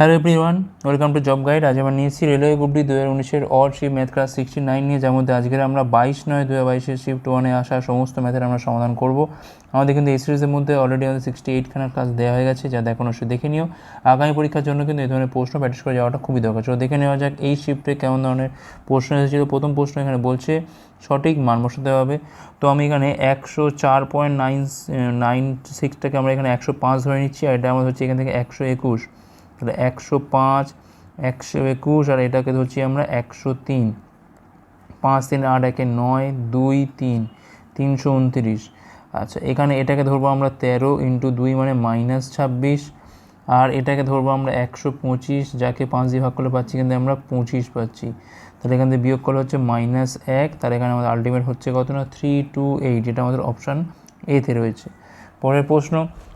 Hello everyone welcome to job guide আজ আমরা নিয়েছি রেলওয়ে গ্রুপ ডি দু হাজার উনিশের odd shift math class sixty nine নিয়ে, যার মধ্যে আজকের আমরা বাইশ নয় দু হাজার বাইশের শিফট ওয়ানে আসা সমস্ত ম্যাথের আমরা সমাধান করব। আমাদের কিন্তু এই সিরিজের মধ্যে অলরেডি আমাদের সিক্সটি এইটখানার ক্লাস দেওয়া হয়ে গেছে, যা দেখুন অবশ্যই দেখে নিও। আগামী পরীক্ষার জন্য কিন্তু এই ধরনের প্রশ্ন প্র্যাকটিস করে যাওয়াটা খুবই দরকার। চলো দেখে নেওয়া যাক এই শিফটে কেমন ধরনের প্রশ্ন এসেছিল। প্রথম প্রশ্ন এখানে বলছে, সঠিক মান বসাতে হবে। তো আমি এখানে একশো চার পয়েন্ট নাইন নাইন সিক্সটাকে আমরা এখানে একশো পাঁচ ধরে নিচ্ছি, আর এটা আমাদের হচ্ছে এখান থেকে একশো একুশ। তাহলে একশো পাঁচ, একশো একুশ, আর এটাকে ধরছি আমরা একশো তিন। পাঁচ তিন আট একে নয়, দুই তিন, তিনশো উনত্রিশ। আচ্ছা এখানে এটাকে ধরবো আমরা তেরো ইন্টু দুই মানে মাইনাস ছাব্বিশ, আর এটাকে ধরবো আমরা একশো পঁচিশ, যাকে পাঁচ দিয়ে ভাগ করলে পাচ্ছি কিন্তু আমরা পঁচিশ পাচ্ছি। তাহলে এখান থেকে বিয়োগ করলে হচ্ছে মাইনাস এক, তাহলে এখানে আমাদের আলটিমেট হচ্ছে কত না? থ্রি টু এইট যেটা আমাদের অপশান এতে রয়েছে। পরের প্রশ্ন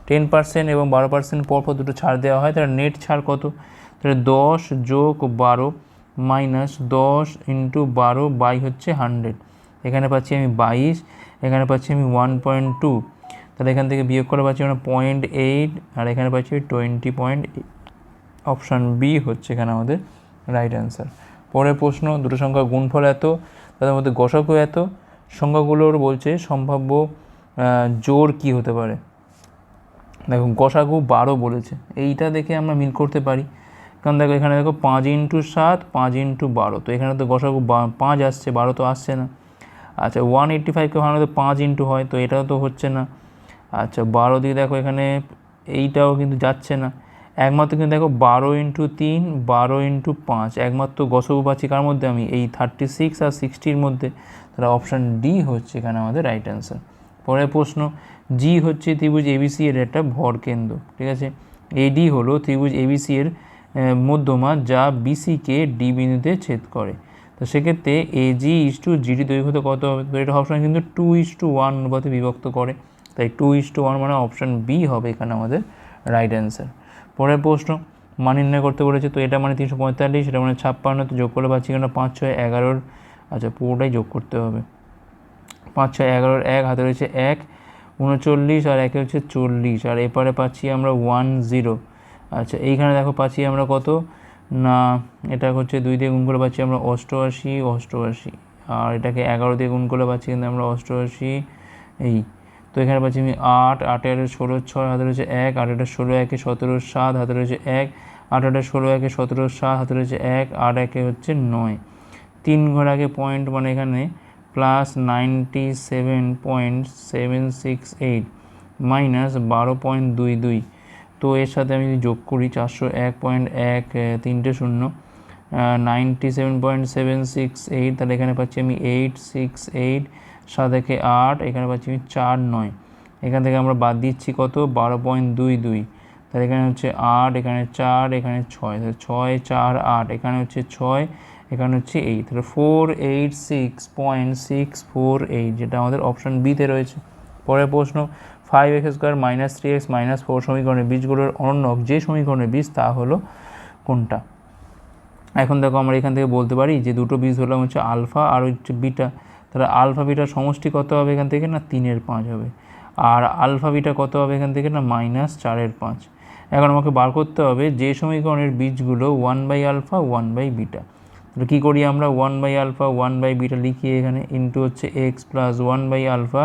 টেন পার্সেন্ট এবং বারো পার্সেন্ট পরপর দুটো ছাড় দেওয়া হয়, তাহলে নেট ছাড় কত? তাহলে দশ যোগ বারো মাইনাস দশ ইন্টু বারো বাই হচ্ছে হান্ড্রেড এখানে পাচ্ছি আমি বাইশ, এখানে পাচ্ছি আমি ওয়ান পয়েন্ট টু তাহলে এখান থেকে বিয়োগ করে পাচ্ছি আমরা পয়েন্ট এইট আর এখানে পাচ্ছি টোয়েন্টি পয়েন্ট অপশান বি হচ্ছে এখানে আমাদের রাইট অ্যান্সার পরের প্রশ্ন, দুটো সংখ্যার গুণফল এত, তাদের মধ্যে গসাগু এত, সংখ্যাগুলোর বলছে সম্ভাব্য জোর কি হতে পারে? দেখো গসাগু বারো বলেছে। এইটা দেখে আমরা মিল করতে পারি। কারণ দেখো, এখানে দেখো পাঁচ ইন্টু সাত, পাঁচ ইন্টু বারো। তো এখানে তো গসাগু পাঁচ আসছে, বারো তো আসছে না। আচ্ছা ওয়ান এইট্টি ফাইভকে ভালো তো পাঁচ ইন্টু হয়, তো এটাও তো হচ্ছে না। আচ্ছা বারো দিয়ে দেখো এখানে এইটাও কিন্তু যাচ্ছে না। একমাত্র কিন্তু দেখো বারো ইন্টু তিন, বারো ইন্টু পাঁচ। একমাত্র গসগু পাচ্ছি কার মধ্যে? আমি এই থার্টি সিক্স আর সিক্সটির মধ্যে। তাহলে অপশান ডি হচ্ছে এখানে আমাদের রাইট অ্যান্সার পরের প্রশ্ন জি হচ্ছে ত্রিভুজ এবিসি এর একটা ভর কেন্দ্র, ঠিক আছে? এডি হলো ত্রিভুজ এবিসি এর মধ্যমা যা বিসিকে ডি বিন্দুতে ছেদ করে। তো সেক্ষেত্রে এ জি ইস টু জিডি দৈর্ঘ্য কত হবে? তো এটা অপশান কিন্তু টু ইস টু ওয়ান অনুপাতে বিভক্ত করে। তাই টু ইস টু ওয়ান মানে অপশান বি হবে এখানে আমাদের রাইট অ্যান্সার পরের প্রশ্ন, মান নির্ণয় করতে বলেছে, তো এটা মানে তিনশো পঁয়তাল্লিশ, এটা মানে ছাপ্পান্ন, তো যোগ করলে পাচ্ছি কেন? পাঁচ, ছয়, এগারোর আচ্ছা পুরোটাই যোগ করতে হবে। পাঁচ, ছয়, এগারোর এক, হাতে রয়েছে এক উনচল্লিশ আর একে হচ্ছে চল্লিশ, আর এপারে পাচ্ছি আমরা ওয়ান জিরো আচ্ছা এইখানে দেখো পাচ্ছি আমরা কত? না, এটা হচ্ছে দুই দিয়ে গুণ করে পাচ্ছি আমরা অষ্টআশি অষ্টআশি। আর এটাকে এগারো দিয়ে গুণ করে পাচ্ছি কিন্তু আমরা অষ্টআশি, এই। তো এখানে পাচ্ছি আমি আট আটের ষোলো, ছয়, হাতে রয়েছে এক, আট আটের ষোলো, একে সতেরো, সাত, হাতে রয়েছে এক, আট আটের ষোলো, একে সতেরো, সাত, হাতে রয়েছে এক, আট, একে হচ্ছে নয়। তিন ঘর আগে পয়েন্ট মানে এখানে plus ninety seven point seven six eight, minus বারো পয়েন্ট দুই দুই। তো এর সাথে আমি যদি যোগ করি চারশো এক পয়েন্ট এক, তিনটে শূন্য ninety seven point seven six eight, তাহলে এখানে পাচ্ছি আমি এইট সিক্স এইট সাত একে আট, এখানে পাচ্ছি আমি চার নয়। এখান থেকে আমরা বাদ দিচ্ছি কত? বারো পয়েন্ট দুই দুই। তাহলে এখানে হচ্ছে আট, এখানে চার, এখানে ছয়। ছয়, চার, আট। এখানে হচ্ছে ছয় এখানে হচ্ছে এই, তাহলে four eight six point six four eight যেটা আমাদের অপশান বিতে রয়েছে। পরের প্রশ্ন five X square minus three X minus four সমীকরণের বীজগুলোর অনন্যক যে সমীকরণের বীজ, তা হলো কোনটা? এখন দেখো আমরা এখান থেকে বলতে পারি যে দুটো বীজ হলাম হচ্ছে আলফা আর হচ্ছে বিটা। তাহলে আলফা বিটার সমষ্টি কত হবে এখান থেকে না তিনের পাঁচ হবে। আর আলফা বিটা কত হবে এখান থেকে না মাইনাস চারের পাঁচ। এখন আমাকে বার করতে হবে যে সমীকরণের বীজগুলো one by alpha one by beta তাহলে কী করি আমরা? One by alpha one by beta লিখি এখানে ইন্টু হচ্ছে X plus one by alpha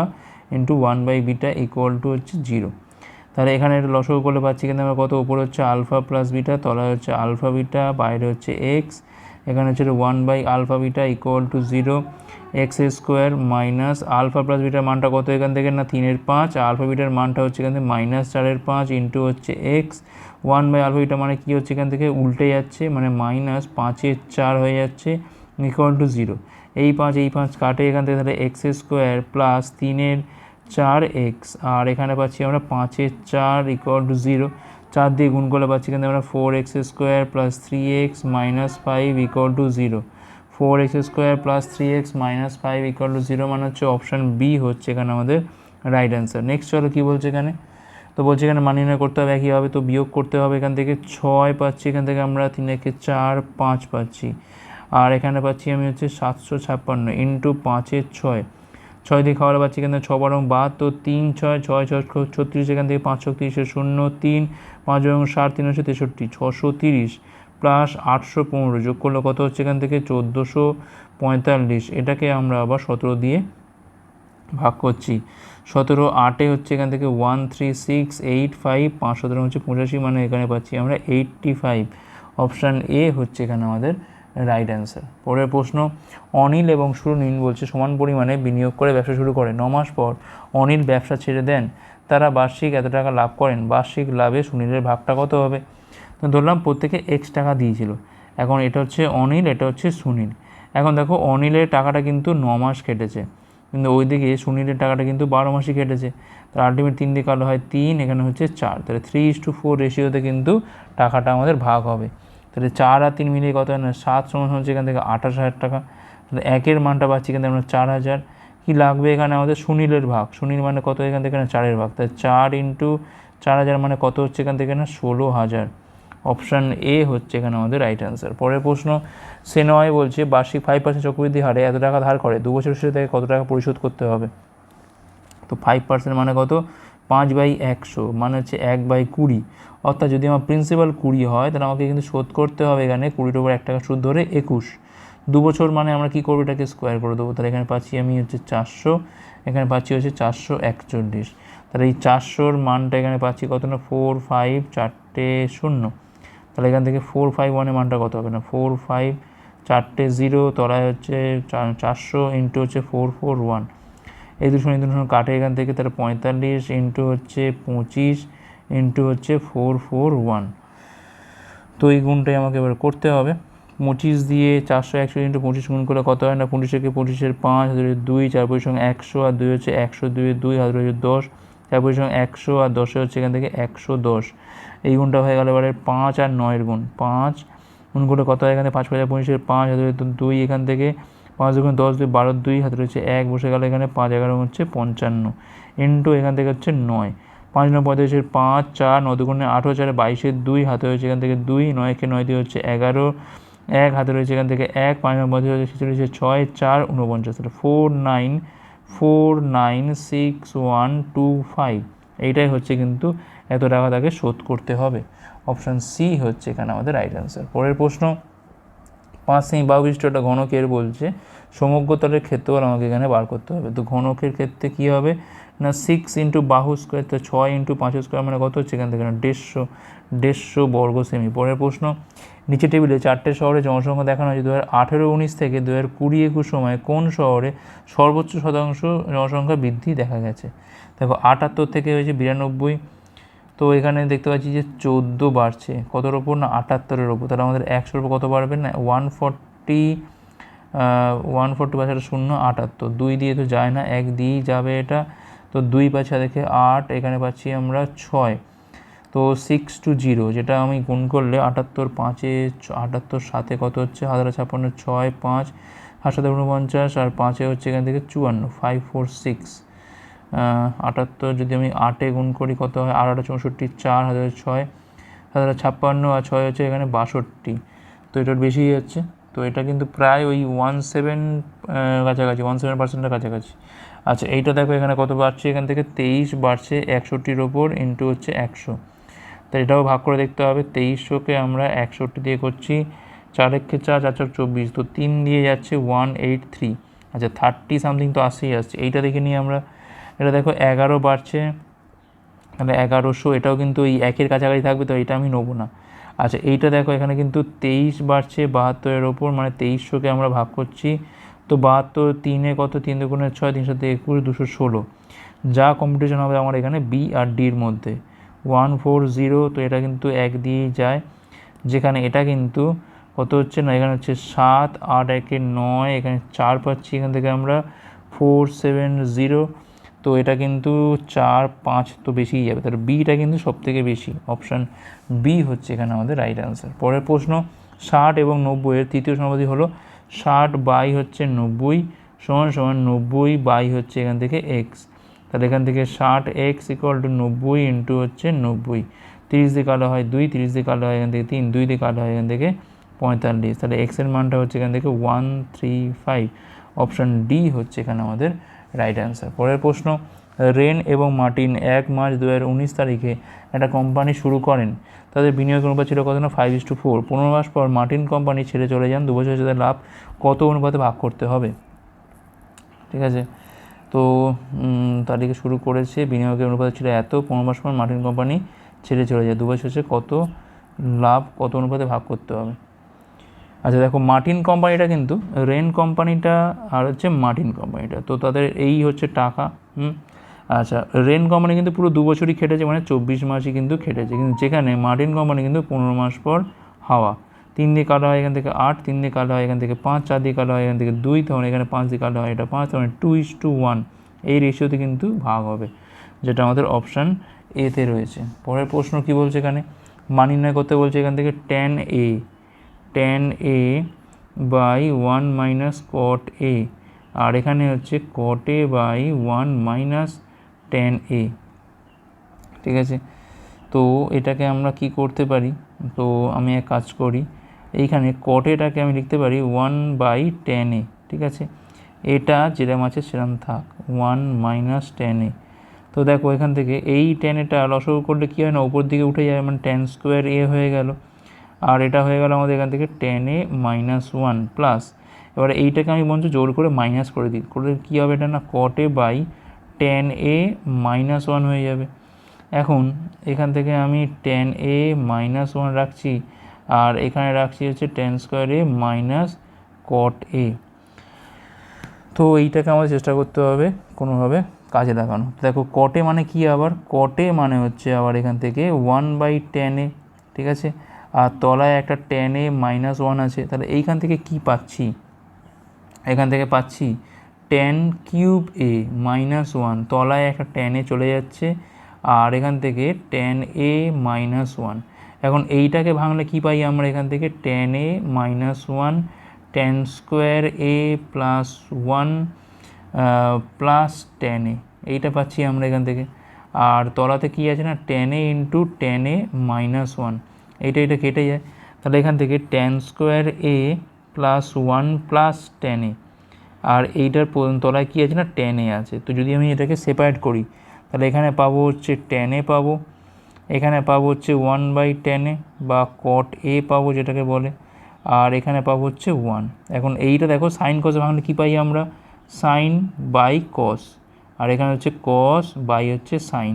into one by beta equal to হচ্ছে জিরো তাহলে এখানে এটা লসগু করলে পাচ্ছি কিন্তু আমরা কত? উপরে হচ্ছে আলফা প্লাস বিটা তলায় হচ্ছে আলফা বিটা বাইরে হচ্ছে এক্স এখানে হচ্ছে one by alpha beta equal to zero X square minus alpha plus bitter মানটা কত এখান থেকে? না, তিনের পাঁচ। আলফা বিটার মানটা হচ্ছে এখান থেকে মাইনাস চারের পাঁচ ইন্টু হচ্ছে X one by alpha beta মানে কী হচ্ছে এখান থেকে? উল্টে যাচ্ছে মানে মাইনাস পাঁচের চার হয়ে যাচ্ছে ইকুয়াল টু জিরো এই পাঁচ এই পাঁচ কাটে এখান থেকে তাহলে এক্স স্কোয়ার প্লাস তিনের চার এক্স আর এখানে পাচ্ছি আমরা পাঁচের চার ইকুয়াল টু জিরো চার দিয়ে গুণ করলে পাচ্ছি কিন্তু আমরা four X square plus three X minus five equal to zero four X square plus three X minus five equal to zero মানে হচ্ছে অপশান বি হচ্ছে এখানে আমাদের রাইট অ্যান্সার নেক্সট চলো কী বলছে এখানে? তো বলছে এখানে মান নির্ণয় করতে হবে, একইভাবে তো বিয়োগ করতে হবে এখান থেকে। ছয় পাচ্ছি, এখান থেকে আমরা তিন একে চার, পাঁচ পাচ্ছি। আর এখানে পাচ্ছি আমি হচ্ছে সাতশো ছাপ্পান্ন ইন্টু পাঁচের ছয়। ছয় দিয়ে খাওয়ালে পাচ্ছি এখান থেকে ছ বারো বাহাত্তর, তিন ছয় ছয় ছয় ছত্রিশ, এখান থেকে পাঁচশো তিরিশে শূন্য তিন, পাঁচ এবং ষাট তিন হচ্ছে তেষট্টি, ছশো তিরিশ প্লাস আটশো পনেরো যোগ করলে কত হচ্ছে এখান থেকে চোদ্দোশো পঁয়তাল্লিশ। এটাকে আমরা আবার সতেরো দিয়ে ভাগ করছি। সতেরো আটে হচ্ছে এখান থেকে one three six eight five পাঁচ সতেরো হচ্ছে পঁচাশি মানে এখানে পাচ্ছি আমরা এইটটি ফাইভ অপশান এ হচ্ছে এখানে আমাদের রাইট অ্যান্সার পরের প্রশ্ন, অনিল এবং সুনীল বলছে, সমান পরিমাণে বিনিয়োগ করে ব্যবসা শুরু করে। ন মাস পর অনিল ব্যবসা ছেড়ে দেন। তারা বার্ষিক এত টাকা লাভ করেন। বার্ষিক লাভে সুনীলের ভাগটা কত হবে? তো ধরলাম প্রত্যেকে এক্স টাকা দিয়েছিল। এখন এটা হচ্ছে অনিল, এটা হচ্ছে সুনীল। এখন দেখো, অনিলের টাকাটা কিন্তু ন মাস কেটেছে। কিন্তু ওইদিকে সুনীলের টাকাটা কিন্তু বারো মাসে কেটেছে। তার আলটিমেট তিন দিয়ে কালো হয় তিন, এখানে হচ্ছে চার। তাহলে থ্রি ইস টু ফোর রেশিওতে কিন্তু টাকাটা আমাদের ভাগ হবে। তাহলে চার আর তিন মিলিয়ে কত হয় না? সাত সমান হচ্ছে এখান থেকে আঠাশ হাজার টাকা। তাহলে একের মানটা পাচ্ছি থেকে আমরা চার হাজার। কী লাগবে এখানে আমাদের? সুনীলের ভাগ। সুনীল মানে কত এখান থেকে না? চারের ভাগ। তাহলে চার ইন্টু চার হাজার মানে কত হচ্ছে এখান থেকে না? ষোলো হাজার। অপশান এ হচ্ছে এখানে আমাদের রাইট অ্যান্সার পরের প্রশ্ন সেনয় বলছে, বার্ষিক ফাইভ পার্সেন্ট চক্রবৃদ্ধি হারে এত টাকা ধার করে, দু বছর শেষে তাকে কত টাকা পরিশোধ করতে হবে? তো ফাইভ পার্সেন্ট মানে কত? পাঁচ বাই একশো মানে হচ্ছে এক বাই কুড়ি। অর্থাৎ যদি আমার প্রিন্সিপাল কুড়ি হয়, তাহলে আমাকে কিন্তু শোধ করতে হবে এখানে, কুড়ির উপর এক টাকা সুদ ধরে একুশ। দু বছর মানে আমরা কী করব? এটাকে স্কোয়ার করে দেবো। তাহলে এখানে পাচ্ছি আমি হচ্ছে চারশো, এখানে পাচ্ছি হচ্ছে চারশো একচল্লিশ। তাহলে এই চারশোর মানটা এখানে পাচ্ছি কত না? ফোর ফাইভ চারটে, শূন্য। তাহলে এখান থেকে ফোর ফাইভ ওয়ানের মানটা কত হবে না? ফোর ফাইভ চারটে জিরো তলায় হচ্ছে চারশো ইন্টু হচ্ছে ফোর ফোর ওয়ান এই দুশো এই দুশো কাটে এখান থেকে, তাহলে পঁয়তাল্লিশ ইন্টু হচ্ছে পঁচিশ ইন্টু হচ্ছে ফোর ফোর ওয়ান তো এই গুণটাই আমাকে এবার করতে হবে। পঁচিশ দিয়ে চারশো একশো ইন্টু পঁচিশ গুণ করে কত হয় না? পঁচিশ পঁচিশের পাঁচ হাজার দুই, চার পঁচিশ সঙ্গে একশো, আর দুই হচ্ছে একশো দুই দুই হাজার হচ্ছে দশ, চার পঁচিশ একশো, আর দশে হচ্ছে এখান থেকে একশো দশ। এই গুণটা হয়ে গেল এবারে পাঁচ আর নয়ের গুণ। পাঁচ গুণ করে কত হয় এখানে? পাঁচ হাজার পঁচিশের পাঁচ হাজার দুই, এখান থেকে পাঁচ দুগুণ দশ দুই বারো, দুই হাতে রয়েছে এক, বসে গেল এখানে পাঁচ, এগারো হচ্ছে পঞ্চান্ন। ইন্টু এখান থেকে হচ্ছে নয়। পাঁচ নয় পঁয়তাল্লিশের পাঁচ, চার, নয় দুগুণে আঠেরো চারে বাইশের দুই হাতে রয়েছে এখান থেকে দুই, নয়কে নয় দিয়ে হচ্ছে এগারো। এক হাতে রয়েছে এখান থেকে এক, পাঁচ নয় পঁয়ত্রিশ হচ্ছে ছেচল্লিশে ছয়, চার উনপঞ্চাশ তাহলে four nine four nine six one two five এইটাই হচ্ছে কিন্তু এত টাকা তাকে শোধ করতে হবে। অপশান সি হচ্ছে এখানে আমাদের রাইট অ্যান্সার পরের প্রশ্ন পাঁচ সেমি বাহু বিশিষ্টটা ঘনকের বলছে সমগ্রতলের ক্ষেত্রফল আমাকে এখানে বার করতে হবে। তো ঘনকের ক্ষেত্রে কী হবে? না সিক্স ইন্টু বাহু স্কোয়ার তো ছয় ইন্টু পাঁচ স্কোয়ার মানে কত হচ্ছে এখান থেকে? না, দেড়শো দেড়শো বর্গ সেমি পরের প্রশ্ন, নিচে টেবিলে চারটে শহরে জনসংখ্যা দেখানো হয়েছে। দু হাজার আঠেরো উনিশ থেকে দু হাজার কুড়ি একুশ সময় কোন শহরে সর্বোচ্চ শতাংশ জনসংখ্যা বৃদ্ধি দেখা গেছে? দেখো, আটাত্তর থেকে হয়েছে বিরানব্বই তো এখানে দেখতে পাচ্ছি যে চোদ্দ বাড়ছে। কতর ওপর না আটাত্তরের ওপর তাহলে আমাদের একশোর ওপর কত বাড়বে না? ওয়ান ফর্টি ওয়ান ফোরটি পাশে শূন্য, আটাত্তর। দুই দিয়ে তো যায় না, এক দিয়েই যাবে এটা। তো দুই পাশে দেখে আট, এখানে পাচ্ছি আমরা ছয়। তো সিক্স টু জিরো যেটা আমি গুণ করলে আটাত্তর পাঁচে, আটাত্তর সাতে কত হচ্ছে? হাজার ছাপ্পান্ন, ছয়, পাঁচ। হাজার সাথে উনপঞ্চাশ, আর পাঁচে হচ্ছে এখান থেকে চুয়ান্ন ফাইভ ফোর সিক্স আটাত্তর যদি আমি আটে গুণ করি, কত হয়? আট আটা চৌষট্টি, চার হাজার ছয়, হাজার ছাপ্পান্ন, আর ছয় হচ্ছে এখানে বাষট্টি। তো এটার বেশি যাচ্ছে তো এটা কিন্তু প্রায় ওই ওয়ান সেভেন কাছাকাছি ওয়ান সেভেন পার্সেন্টের কাছাকাছি। আচ্ছা এইটা দেখো এখানে কত বাড়ছে? এখান থেকে তেইশ বাড়ছে একষট্টির ওপর ইন্টু হচ্ছে একশো। তো এটাও ভাগ করে দেখতে হবে তেইশশোকে আমরা একষট্টি দিয়ে করছি চার একে চার চার চার চব্বিশ। তো তিন দিয়ে যাচ্ছে ওয়ান এইট থ্রি আচ্ছা থার্টি সামথিং তো আসেই আসছে। এইটা দেখে নিয়ে আমরা এটা দেখো এগারো বাড়ছে। তাহলে এগারোশো, এটাও কিন্তু এই একের কাছাকাছি থাকবে, তো এটা আমি নেব না। আচ্ছা এইটা দেখো, এখানে কিন্তু তেইশ বাড়ছে, বাহাত্তরের ওপর মানে তেইশশোকে আমরা ভাগ করছি। তো বাহাত্তর তিনে কত? তিন দুগুণে ছয়, তিনশো একুশ, দুশো ষোলো। যা কম্পিটিশন হবে আমার এখানে বি আর ডির মধ্যে। ওয়ান, ফোর, জিরো, তো এটা কিন্তু এক দিয়েই যায়। যেখানে এটা কিন্তু কত হচ্ছে না? এখানে হচ্ছে সাত, আট, একে নয়, এখানে চার পাচ্ছি এখান থেকে আমরা। ফোর, সেভেন, জিরো তো এটা কিন্তু চার, পাঁচ তো বেশিই যাবে। তাহলে বিটা কিন্তু সব থেকে বেশি। অপশান বি হচ্ছে এখানে আমাদের রাইট অ্যান্সার পরের প্রশ্ন, ষাট এবং নব্বইয়ের তৃতীয় সমাধি হলো ষাট বাই হচ্ছে নব্বই সমান সমান নব্বই বাই হচ্ছে এখান থেকে এক্স তাহলে এখান থেকে ষাট এক্স ইকুয়াল টু নব্বই ইন্টু হচ্ছে নব্বই। তিরিশ দিয়ে কালো হয় দুই, তিরিশ দিয়ে কালো হয় এখান থেকে তিন, দুই দিয়ে কালো হয় এখান থেকে পঁয়তাল্লিশ। তাহলে এক্সের মানটা হচ্ছে এখান থেকে one three five option D হচ্ছে এখানে আমাদের রাইট অ্যান্সার পরের প্রশ্ন, রেন এবং মার্টিন এক মার্চ দু হাজার উনিশ তারিখে একটা কোম্পানি শুরু করেন। তাদের বিনিয়োগ অনুপাত ছিল কত না? ফাইভ ইস টু ফোর পনেরো মাস পর মার্টিন কোম্পানি ছেড়ে চলে যান। দু বছর তাদের লাভ, কত অনুপাতে ভাগ করতে হবে? ঠিক আছে? তো তারিখে শুরু করেছে, বিনিয়োগের অনুপাত ছিল এত, পনেরো মাস পর মার্টিন কোম্পানি ছেড়ে চলে যায়। দু বছর কত লাভ, কত অনুপাতে ভাগ করতে হবে? আচ্ছা দেখো, মার্টিন কোম্পানিটা কিন্তু রেন কোম্পানিটা আর হচ্ছে মার্টিন কোম্পানিটা। তো তাদের এই হচ্ছে টাকা, হুম? আচ্ছা রেন কোম্পানি কিন্তু পুরো দু বছরই খেটেছে মানে চব্বিশ মাসই কিন্তু খেটেছে। কিন্তু যেখানে মার্টিন কোম্পানি কিন্তু পনেরো মাস পর হাওয়া। তিন দিয়ে কাটা হয় এখান থেকে আট, তিন দিয়ে কাটা হয় এখান থেকে পাঁচ, চার দিয়ে কাটা হয় এখান থেকে দুই, তখন এখানে পাঁচ দিয়ে কাটা হয় এটা পাঁচ, তখন টু ইস টু ওয়ান এই রেশিওতে কিন্তু ভাগ হবে, যেটা আমাদের অপশান এতে রয়েছে। পরের প্রশ্ন কি বলছে এখানে? মানি নির্ণয় করতে বলছে এখান থেকে tan A tan A by one minus cot A আর এখানে হচ্ছে cot A by one minus tan A ঠিক আছে? তো এটাকে আমরা কি করতে পারি? তো আমি এক কাজ করি, এইখানে কটেটাকে আমি লিখতে পারি ওয়ান বাই টেন এ ঠিক আছে? এটা যেরকম আছে সেরকম থাক ওয়ান মাইনাস টেন এ তো দেখো এখান থেকে এই টেন এটা লসগু করলে কী হয় না? উপর দিকে উঠে যায় মানে টেন স্কোয়ার এ হয়ে গেল। আর এটা হয়ে গেল আমাদের এখান থেকে tan A minus one plus এবারে এইটাকে আমি বলছি জোর করে মাইনাস করে দিই। করে কী হবে এটা না কটে by tan A minus one হয়ে যাবে। এখন এখান থেকে আমি টেন এ মাইনাস ওয়ান রাখছি, আর এখানে রাখছি হচ্ছে tan square A minus cot A তো এইটাকে আমাদের চেষ্টা করতে হবে কোনোভাবে কাজে লাগানো। দেখো কটে মানে কি আবার? কটে মানে হচ্ছে আবার এখান থেকে ওয়ান বাই টেনে ঠিক আছে? আর তলায় একটা টেন এ মাইনাস ওয়ান আছে, তাহলে এইখান থেকে কি পাচ্ছি? এখান থেকে পাচ্ছি tan cube A minus one তলায় একটা টেনে চলে যাচ্ছে আর এখান থেকে টেন এ মাইনাস ওয়ান এখন এইটাকে ভাঙলে কি পাই আমরা এখান থেকে? Tan A minus one tan square A plus one plus tan A. এইটা পাচ্ছি আমরা এখান থেকে। আর তলাতে কি আছে না? Tan A into tan A minus one এইটা এটা কেটে যায়। তাহলে এখান থেকে tan square A plus one plus tan A আর এইটার তলায় কী আছে না? টেন এ আছে। তো যদি আমি এটাকে সেপারেট করি, তাহলে এখানে পাবো হচ্ছে টেন এ পাবো। এখানে পাবো হচ্ছে ওয়ান বাই টেনে বা কট এ পাবো যেটাকে বলে। আর এখানে পাবো হচ্ছে ওয়ান এখন এইটা দেখো সাইন কসে ভাঙলে কী পাই আমরা? সাইন বাই কস আর এখানে হচ্ছে কস বাই হচ্ছে সাইন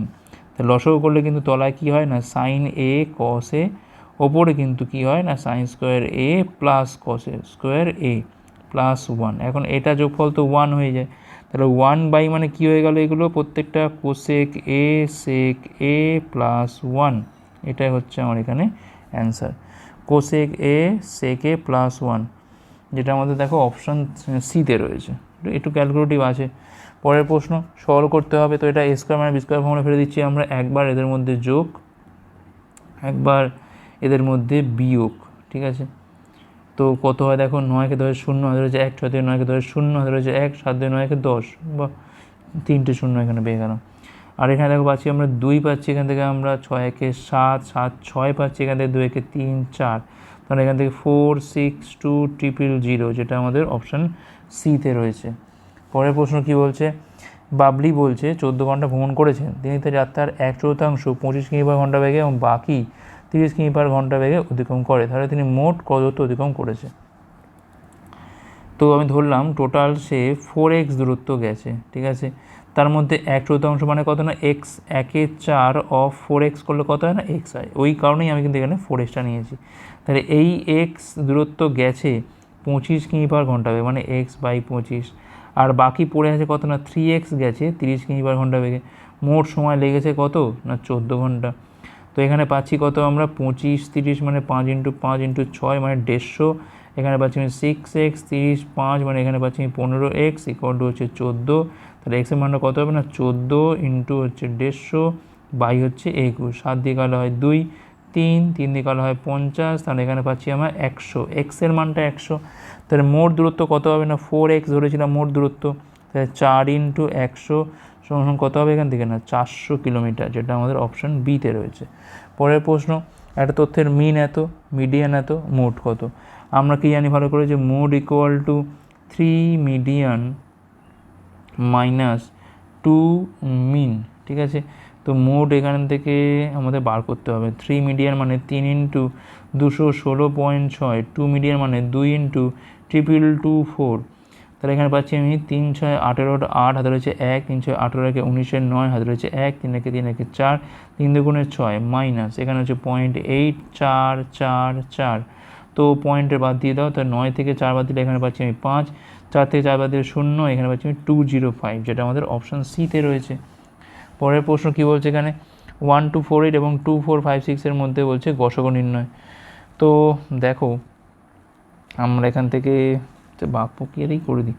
লসও করলে কিন্তু তলায় কী হয় না? সাইন এ কস এ ওপরে কিন্তু কী হয় না? সাইন স্কোয়ার এ প্লাস কসের স্কোয়ার এ প্লাস ওয়ান এখন এটা যোগফল তো ওয়ান হয়ে যায়। তাহলে ওয়ান বাই মানে কী হয়ে গেল এগুলো? প্রত্যেকটা cosec A sec A plus one এটাই হচ্ছে আমার এখানে answer cosec A sec A plus one যেটা আমাদের দেখো অপশান সিতে রয়েছে। একটু- ক্যালকুলেটিভ আছে। পরের প্রশ্ন সলভ করতে হবে। তো এটা স্কোয়ার মানে বি স্কোয়ার ফর্মুলা ফেলে দিচ্ছি আমরা। একবার এদের মধ্যে যোগ, একবার এদের মধ্যে বিয়োগ, ঠিক আছে? তো কত হয় দেখো? নয়কে ধরে শূন্য, হাতে রয়েছে এক, ছয় থেকে নয়কে ধরে শূন্য, হাতে রয়েছে এক, সাত দুই নয়কে দশ বা তিনটে শূন্য এখানে পেয়ে গেলাম। আর এখানে দেখো পাচ্ছি আমরা দুই পাচ্ছি, এখান থেকে আমরা ছয় একে সাত সাত ছয় পাচ্ছি, এখান থেকে দুই একে তিন, চার। তাহলে এখান থেকে four six two triple zero যেটা আমাদের অপশান সিতে রয়েছে। পরের প্রশ্ন কি বলছে? বাবলি বলছে, চোদ্দ ঘণ্টা ভ্রমণ করেছেন। তিনি তার যাত্রার এক চতুর্থাংশ পঁচিশ কিমি ঘণ্টা বেগে এবং বাকি তিরিশ কিমি পার ঘণ্টা বেগে অতিক্রম করে, তাহলে তিনি মোট কত অতিক্রম করেছে। তো আমি ধরলাম টোটাল সে ফোর এক্স দূরত্ব গেছে, ঠিক আছে? তার মধ্যে এক চতুর্থাংশ মানে কত না? এক্স একে চার অফ ফোর এক্স করলে কত হয় না? এক্স হয়। ওই কারণেই আমি কিন্তু এখানে ফোর এক্সটা নিয়েছি। তাহলে এই এক্স দূরত্ব গেছে পঁচিশ কিমি পার ঘণ্টা বেগে মানে এক্স বাই পঁচিশ। আর বাকি পড়ে আছে কত না? থ্রি এক্স গেছে তিরিশ কিমি পার ঘণ্টা বেগে। মোট সময় লেগেছে কত? না, চোদ্দ ঘণ্টা। তো এখানে পাচ্ছি কত আমরা? পঁচিশ, তিরিশ মানে পাঁচ ইন্টু পাঁচ ইন্টু ছয় মানে দেড়শো। এখানে পাচ্ছি আমি সিক্স এক্স তিরিশ, পাঁচ মানে এখানে পাচ্ছি আমি পনেরো এক্স ইকুয়াল টু হচ্ছে চোদ্দ। তাহলে এক্সের মানটা কত হবে না? চোদ্দ ইন্টু হচ্ছে দেড়শো বাই হচ্ছে একুশ। সাত দিয়ে কালো হয় দুই, তিন তিন দিয়ে কালো হয় পঞ্চাশ। তাহলে এখানে পাচ্ছি আমরা একশো। এক্সের মানটা একশো। তাহলে মোট দূরত্ব কত হবে না? ফোর এক্স ধরেছিলাম মোট দূরত্ব। তাহলে চার ইন্টু একশো। সমান কত হবে এখান থেকে না, চারশো কিলোমিটার, যেটা আমাদের অপশান বিতে রয়েছে। পরের প্রশ্ন, একটা তথ্যের মিন এত মিডিয়ান এত, মোট কত? আমরা কি জানি ভালো করে যে mode equal to three median minus two mean ঠিক আছে? তো মোট এখান থেকে আমাদের বার করতে হবে। থ্রি মিডিয়ান মানে তিন ইন্টু দুশো ষোলো পয়েন্ট ছয় টু মিডিয়ান মানে দুই ইন্টু ট্রিপল টু ফোর তাহলে এখানে পাচ্ছি আমি তিন ছয় আঠেরো আট হাতে রয়েছে এক, তিন ছয় আঠেরো একে উনিশের নয় হাতে রয়েছে এক, তিন একে তিন একে চার, তিন দুগুণে ছয় মাইনাস এখানে হচ্ছে পয়েন্ট এইট চার চার চার। তো পয়েন্টের বাদ দিয়ে দাও তার নয় থেকে চার বাদ দিলে এখানে পাচ্ছি আমি পাঁচ, চার থেকে চার বাদ দিলে শূন্য, এখানে পাচ্ছি আমি টু জিরো ফাইভ যেটা আমাদের অপশান সিতে রয়েছে। পরের প্রশ্ন কী বলছে এখানে? ওয়ান টু ফোর এইট এবং টু ফোর ফাইভ সিক্সের মধ্যে বলছে গসক নির্ণয়। তো দেখো, আমরা এখান থেকে বাঘ প্রক্রিয়াতেই করে দিই।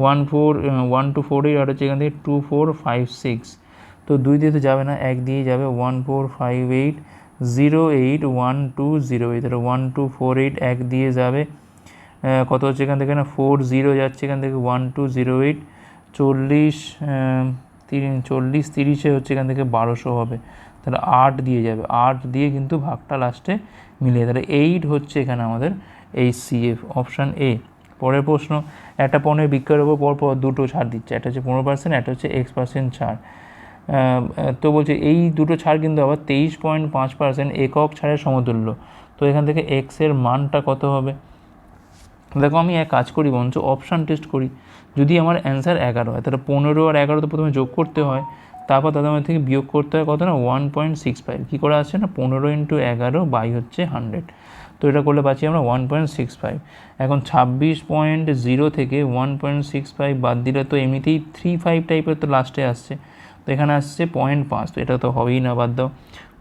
One four one two four eight আর হচ্ছে এখান থেকে টু ফোর, ফাইভ, সিক্স। তো দুই দিয়ে তো যাবে না, এক দিয়ে যাবে। One four, five, eight, zero, eight, one two zero. Eight তাহলে ওয়ান টু ফোর, এইট, এক দিয়ে যাবে। কত হচ্ছে এখান থেকে না? ফোর, জিরো যাচ্ছে এখান থেকে ওয়ান টু জিরো, এইট। চল্লিশ চল্লিশ, তিরিশে হচ্ছে এখান থেকে বারোশো হবে। তাহলে আট দিয়ে যাবে। আট দিয়ে কিন্তু ভাগটা লাস্টে মিলিয়ে তাহলে এইট হচ্ছে এখানে আমাদের এই সিএফ অপশান এ পরের প্রশ্ন, একটা পণ্যের বিক্রয়ের উপর পর পর দুটো ছাড় দিচ্ছে, একটা হচ্ছে পনেরো পার্সেন্ট একটা হচ্ছে এক্স পার্সেন্ট ছাড়। তো বলছে এই দুটো ছাড় কিন্তু আবার তেইশ পয়েন্ট পাঁচ পার্সেন্ট একক ছাড়ের সমতুল্য। তো এখান থেকে এক্সের মানটা কত হবে? দেখো আমি এক কাজ করি বঞ্চ অপশান টেস্ট করি। যদি আমার অ্যান্সার এগারো হয়, তাহলে পনেরো আর এগারো তো প্রথমে যোগ করতে হয়, তারপর তাদের মধ্যে থেকে বিয়োগ করতে হয় কত না? ওয়ান পয়েন্ট সিক্স ফাইভ কী করে আসছে না? পনেরো ইন্টু এগারো বাই হচ্ছে হান্ড্রেড তো এটা করলে পাচ্ছি আমরা ওয়ান পয়েন্ট সিক্স ফাইভ এখন ছাব্বিশ পয়েন্ট জিরো থেকে ওয়ান পয়েন্ট সিক্স ফাইভ বাদ দিলে তো এমনিতেই থ্রি ফাইভ টাইপের তো লাস্টে আসছে। তো এখানে আসছে পয়েন্ট পাঁচ, তো এটা তো হবেই না, বাদ দাও।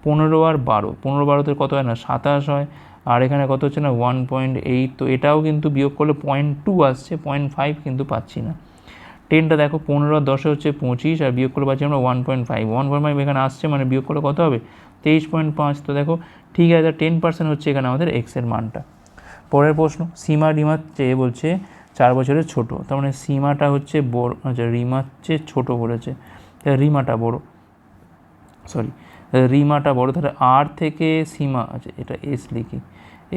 পনেরো আর বারো, পনেরো বারোতে কত হয় না? সাতাশ হয়। আর এখানে কত হচ্ছে না? ওয়ান পয়েন্ট এইট তো এটাও কিন্তু বিয়োগ করলে পয়েন্ট টু আসছে পয়েন্ট ফাইভ কিন্তু পাচ্ছি না। টেনটা দেখো, পনেরো, দশে হচ্ছে পঁচিশ, আর বিয়োগ করলে পাচ্ছি আমরা one point five one point five এখানে আসছে মানে বিয়োগ করলে কত হবে? তেইশ পয়েন্ট পাঁচ, তো দেখো, ঠিক আছে টেন পার্সেন্ট হচ্ছে এখানে আমাদের এক্সের মানটা। পরের প্রশ্ন, সীমা রিমার চেয়ে বলছে, চার বছরের ছোট, তার মানে সীমাটা হচ্ছে বড় আচ্ছা রিমার চেয়ে ছোটো বলেছে রিমাটা বড় সরি রিমাটা বড়, তাহলে আর থেকে সীমা আচ্ছা এটা এস লিখি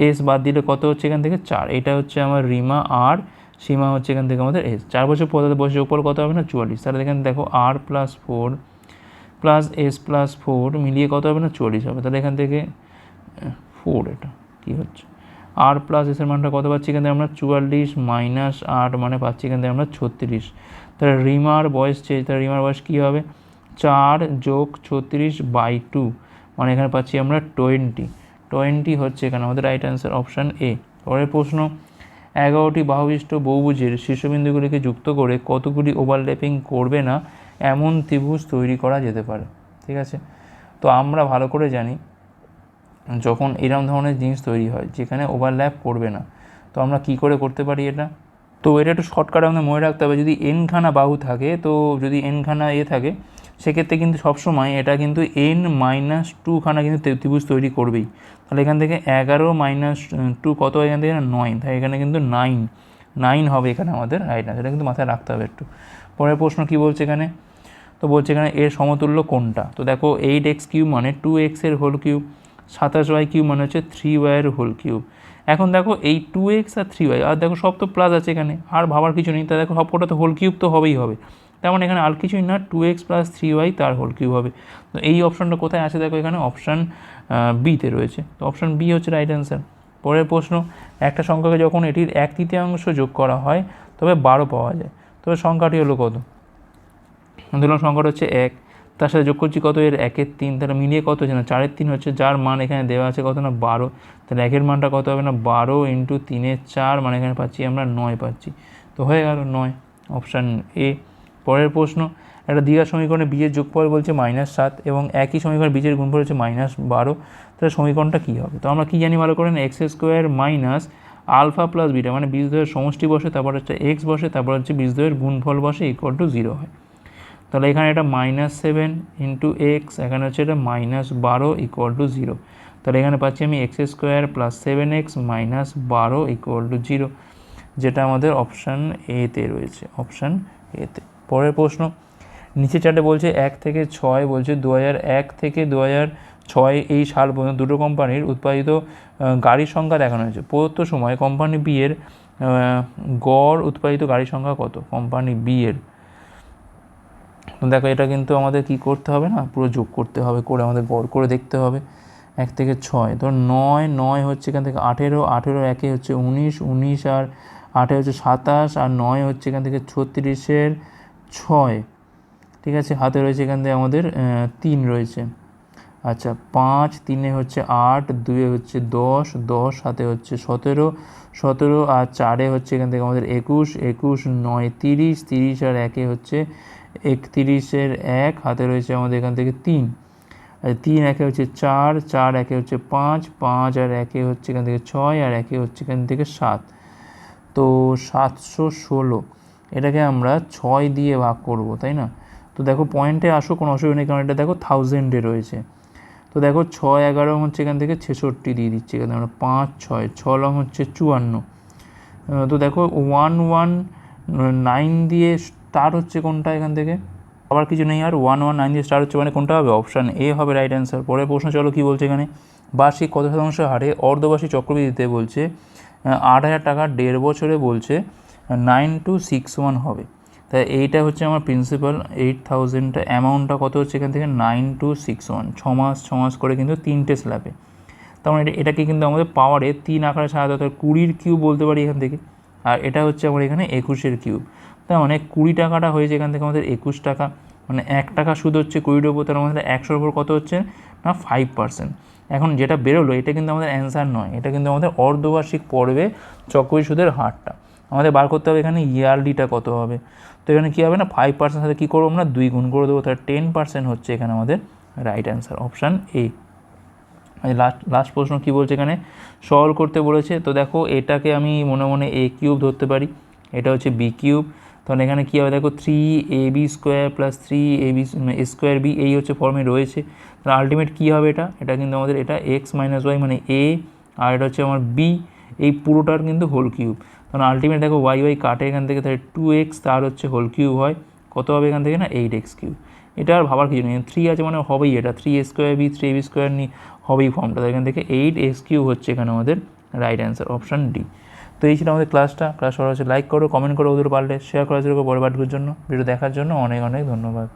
এস বাদ দিলে কত হচ্ছে এখান থেকে? চার, এটা হচ্ছে আমার রিমা আর সীমা হচ্ছে এখান থেকে আমাদের এস। চার বছর পর তাদের বয়সের উপর কত হবে না? চুয়াল্লিশ। তাহলে এখানে দেখো আর plus four plus S plus four মিলিয়ে কত হবে না? চুয়াল্লিশ হবে। তাহলে এখান থেকে ফোর এটা কী হচ্ছে? আর প্লাস এসের মানটা কত পাচ্ছি এখান থেকে আমরা? চুয়াল্লিশ মাইনাস আট মানে পাচ্ছি এখান থেকে আমরা ছত্রিশ। তাহলে রিমার বয়স চেয়ে তাহলে রিমার বয়স কী হবে? চার যোগ ছত্রিশ বাই টু মানে এখানে পাচ্ছি আমরা টোয়েন্টি টোয়েন্টি হচ্ছে এখানে আমাদের রাইট অ্যান্সার অপশান এ পরের প্রশ্ন এগারোটি বাহুবিষ্ট বহুভুজের শীর্ষবিন্দুগুলিকে যুক্ত করে কতগুলি ওভারল্যাপিং করবে না এমন ত্রিভুজ তৈরি করা যেতে পারে, ঠিক আছে? তো আমরা ভালো করে জানি যখন এরকম ধরনের জিনিস তৈরি হয় যেখানে ওভারল্যাপ করবে না, তো আমরা কি করে করতে পারি এটা? তো এটা একটু শর্টকাট আমাদের মনে রাখতে হবে, যদি এনখানা বাহু থাকে, তো যদি এনখানা এ থাকে সেক্ষেত্রে কিন্তু সবসময় এটা কিন্তু এন মাইনাস টুখানা কিন্তু ত্রি- ত্রিভুজ তৈরি করবেই। তাহলে এখান থেকে এগারো মাইনাস টু কত? এখান থেকে নয় তাই এখানে কিন্তু নাইন নাইন হবে এখানে আমাদের রাইট আনসার এটা কিন্তু মাথায় রাখতে হবে একটু। পরের প্রশ্ন কী বলছে এখানে? তো বলছে এখানে এর সমতুল্য কোনটা? তো দেখো এইট এক্স কিউব মানে টু এক্সের হোল কিউব সাতাশ ওয়াই কিউব মানে হচ্ছে থ্রি ওয়াইয়ের হোল কিউব এখন দেখো এই টু এক্স আর থ্রি ওয়াই আর দেখো সব তো প্লাস আছে এখানে। আর ভাবার কিছু নেই। তা দেখো সব কটা তো হোল কিউব তো হবেই হবে। তেমন এখানে আর কিছুই না two x plus three y তার হোল কিউব হবে। তো এই অপশানটা কোথায় আছে দেখো, এখানে অপশান বিতে রয়েছে। তো অপশান বি হচ্ছে রাইট অ্যান্সার পরের প্রশ্ন, একটা সংখ্যাকে যখন এটির এক তৃতীয়াংশ যোগ করা হয়, তবে বারো পাওয়া যায়। তবে সংখ্যাটি হলো কত? ধরলাম সংখ্যাটা হচ্ছে এক, তার সাথে যোগ করছি কত? এর একের তিন, তাহলে মিলিয়ে কত হচ্ছে না চারের তিন হচ্ছে যার মান এখানে দেওয়া আছে কত না? বারো। তাহলে একের মানটা কত হবে না? বারো ইন্টু তিনের চার মানে এখানে পাচ্ছি আমরা নয় পাচ্ছি। তো হয়ে গেল নয় অপশান এ পরের প্রশ্ন, একটা দ্বিঘাত সমীকরণে বীজের যোগফল বলছে মাইনাস সাত এবং একই সমীকরণে বীজের গুণফল হচ্ছে মাইনাস বারো, তাহলে সমীকরণটা কী হবে? তো আমরা কী জানি ভালো করে x square minus alpha plus beta মানে বীজদ্বয়ের সমষ্টি বসে, তারপর হচ্ছে এক্স বসে, তারপর হচ্ছে বীজদ্বয়ের গুণফল বসে ইকুয়াল টু জিরো হয়। তাহলে এখানে এটা মাইনাস সেভেন ইন্টু এক্স এখানে হচ্ছে এটা মাইনাস বারো ইকুয়াল টু জিরো তাহলে এখানে পাচ্ছি আমি x square plus seven x minus বারো ইকুয়াল টু জিরো যেটা আমাদের অপশান এতে রয়েছে অপশান এতে পরের প্রশ্ন নিচে চারটে বলছে এক থেকে ছয়, বলছে দু এক থেকে দু ছয় এই সাল পর্যন্ত দুটো কোম্পানির উৎপাদিত গাড়ির সংখ্যা দেখানো হয়েছে। প্রদত্ত সময় কোম্পানি বি এর গড় উৎপাদিত গাড়ির সংখ্যা কত? কোম্পানি বি এর। দেখো, এটা কিন্তু আমাদের কি করতে হবে না? পুরো যোগ করতে হবে, করে আমাদের গড় করে দেখতে হবে। এক থেকে ছয়, তো নয় নয় হচ্ছে এখান থেকে আঠেরো আঠেরো একে হচ্ছে উনিশ উনিশ আর আঠে হচ্ছে সাতাশ, আর নয় হচ্ছে এখান থেকে ছত্রিশের ছয়। ঠিক আছে? হাতে রয়েছে এখান থেকে আমাদের তিন রয়েছে। আচ্ছা পাঁচ তিনে হচ্ছে আট, দুয়ে হচ্ছে দশ দশ হাতে হচ্ছে সতেরো সতেরো আর চারে হচ্ছে এখান থেকে আমাদের একুশ একুশ নয় তিরিশ তিরিশ আর একে হচ্ছে একতিরিশের এক, হাতে রয়েছে আমাদের এখান থেকে তিন। তিন একে হচ্ছে চার চার একে হচ্ছে পাঁচ পাঁচ আর একে হচ্ছে এখান থেকে ছয় আর একে হচ্ছে এখান থেকে সাত। তো সাতশো ষোলো। এটাকে আমরা ছয় দিয়ে ভাগ করব, তাই না? তো দেখো পয়েন্টে আসো, কোনো অসুবিধা নেই, কারণ এটা দেখো থাউজেন্ডে রয়েছে। তো দেখো ছয় এগারো হচ্ছে এখান থেকে ছেষট্টি দিয়ে দিচ্ছে, এখানে আমরা পাঁচ, ছয় ছ লং হচ্ছে চুয়ান্ন। তো দেখো ওয়ান ওয়ান নাইন দিয়ে স্টার্ট হচ্ছে কোনটা এখান থেকে? আবার কিছু নেই আর ওয়ান ওয়ান নাইন দিয়ে স্টার্ট হচ্ছে মানে কোনটা হবে? অপশান এ হবে রাইট অ্যান্সার পরের প্রশ্ন, চলো কী বলছে এখানে? বার্ষিক কত শতাংশ হারে অর্ধবার্ষিক চক্রবৃদ্ধিতে বলছে? আট হাজার টাকা দেড় বছরে বলছে। নাইন টু সিক্স ওয়ান হবে। তাই এইটা হচ্ছে আমার প্রিন্সিপাল এইট থাউজেন্ডটা অ্যামাউন্টটা কত হচ্ছে এখান থেকে? Nine two six one. ছ মাস ছ মাস করে কিন্তু তিনটে স্ল্যাবে তার মানে এটা- এটাকে কিন্তু আমাদের পাওয়ারে তিন আকারে সাজাতে অর্থাৎ কুড়ির কিউব বলতে পারি এখান থেকে। আর এটা হচ্ছে আমার এখানে একুশের কিউব তার মানে কুড়ি টাকাটা হয়েছে এখান থেকে আমাদের একুশ টাকা। মানে এক টাকা সুদ হচ্ছে কুড়ির ওপর তার মধ্যে একশোর ওপর কত হচ্ছে? না ফাইভ পার্সেন্ট এখন যেটা বেরোলো, এটা কিন্তু আমাদের অ্যান্সার নয়। এটা কিন্তু আমাদের অর্ধবার্ষিক পর্বে চক্রবৃদ্ধি সুদের হারটা। আমাদের বার করতে হবে এখানে ইয়ারলিটা কত হবে? তো এখানে কী হবে না? ফাইভ পার্সেন্ট সাথে কী করব আমরা? দুই গুণ করে দেবো, তাহলে টেন পার্সেন্ট হচ্ছে এখানে আমাদের right answer option A last last প্রশ্ন কী বলছে এখানে? সলভ করতে বলেছে। তো দেখো, এটাকে আমি মনে মনে এ কিউব ধরতে পারি। এটা হচ্ছে বি কিউব তখন এখানে কী হবে? দেখো three a b square plus three a b square b এই হচ্ছে ফর্মে রয়েছে। তাহলে আলটিমেট কী হবে এটা? এটা কিন্তু আমাদের, এটা এক্স মাইনাস ওয়াই মানে এ আর এটা হচ্ছে আমার বি এই পুরোটার কিন্তু হোল কিউব তখন আলটিমেট দেখো ওয়াই ওয়াই কাটে এখান থেকে, তাহলে টু এক্স তার হচ্ছে হোল কিউব হয়। কত হবে এখান থেকে না? এইট এক্স কিউব এটা আর ভাবার কিছু নেই। থ্রি আছে মানে হবেই এটা। Three a square b three b square নি হবেই ফর্মটা তো এখান থেকে এইট এক্স কিউব হচ্ছে এখানে আমাদের রাইট অ্যান্সার অপশান ডি তো এই ছিল আমাদের ক্লাসটা ক্লাস করা হচ্ছে লাইক করো কমেন্ট করো ওদের পারলে শেয়ার করা যেরকম পরবর্তীর জন্য। ভিডিও দেখার জন্য অনেক অনেক ধন্যবাদ।